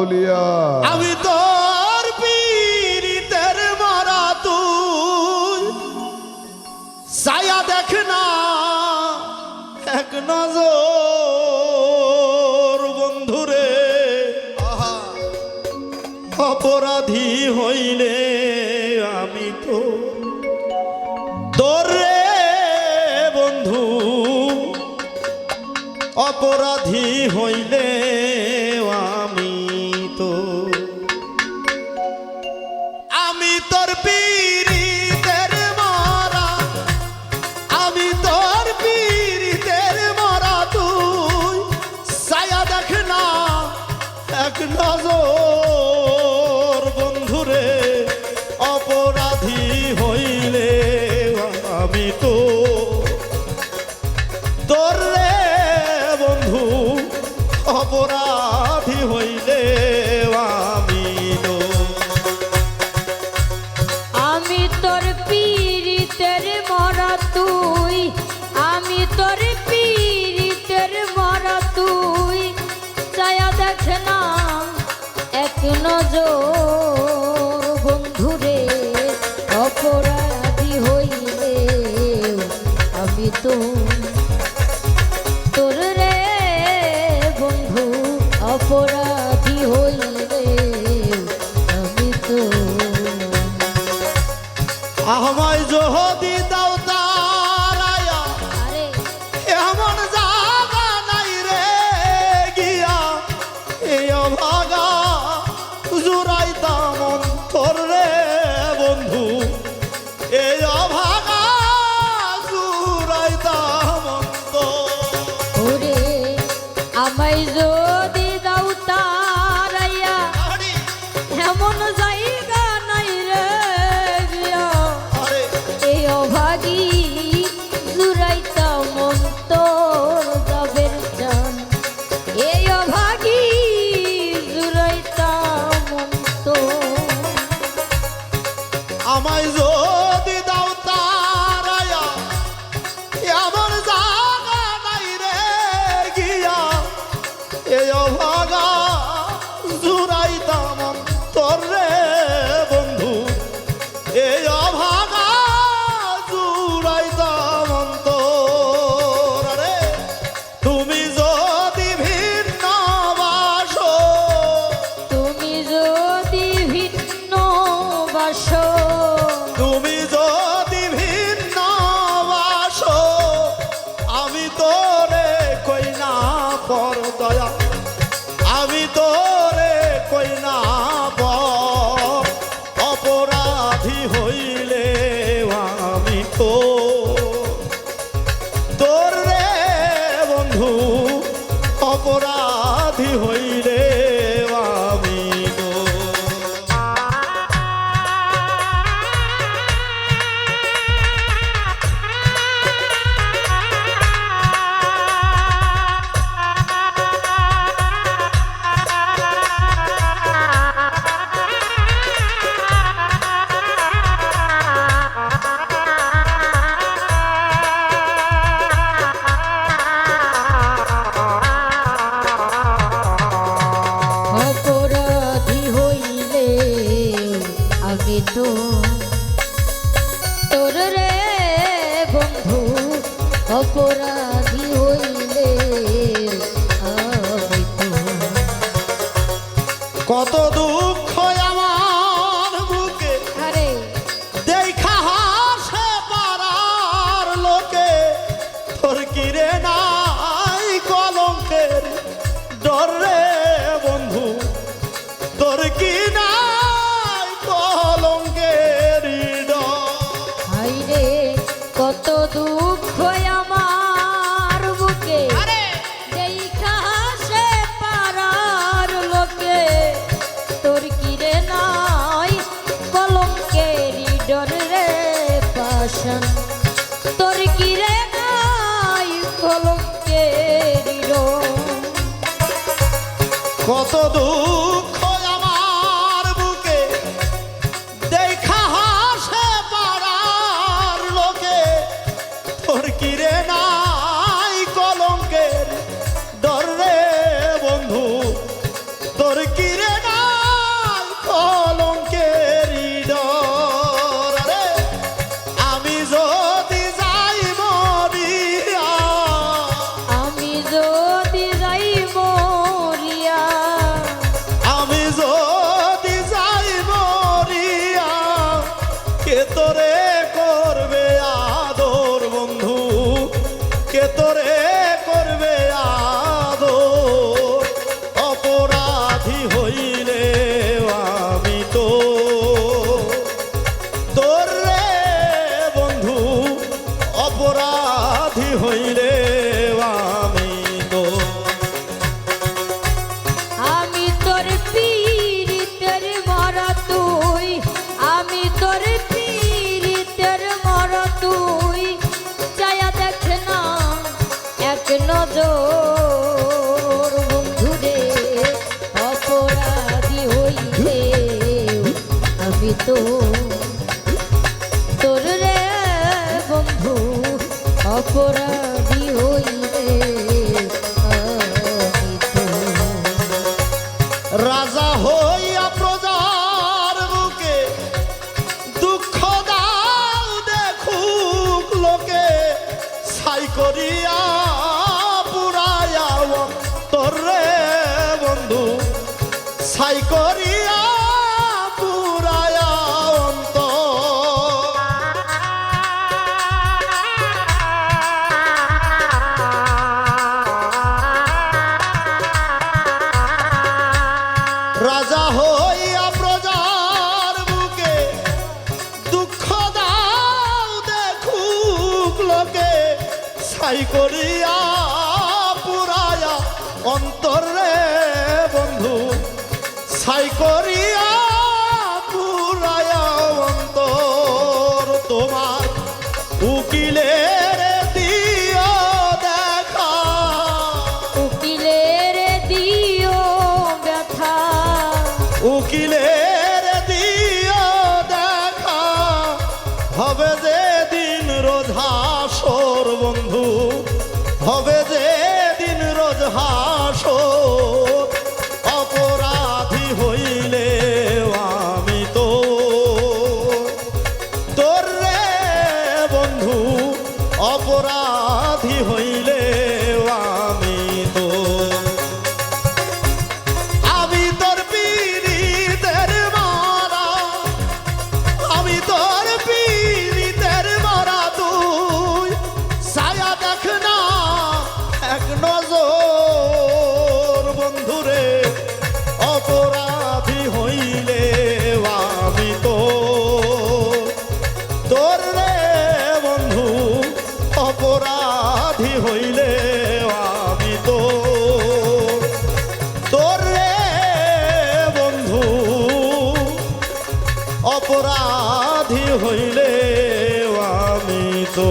আউলিয়া আমি তোর পীরিতের মারা তুই। ছায়া দেখ না এক নজর বন্ধুরে। অপরাধী হইলে আমি তো দৌড়ে অপরাধী হইলে নাজো শুনো যো বন্ধুরে অপরাধী হইলে আমি তো mais hoje. দয়া। আমি তোরে কই না অপরাধী হইলে আমি তো। তোর রে বন্ধু অপরাধী হইলে কত দুঃখ ভাবি তো। তোর রে বন্ধু, অপরাধী হইলে রাজা হইয়া প্রজার বুকে দুঃখ দাও দেখুক লোকে। ছাই করিয়া পুরায়া তোর রে বন্ধু, ছাই তাই করিয়া পুরায়া অন্তর রে বন্ধু সাই করিয়া পুরায়া অন্তর তোমার উকিলে উকিলের দেখা। হবে যে দিন রোধা সর্বন্ধ সমাধি হইলে আমি অপরাধী হইলে আমি তো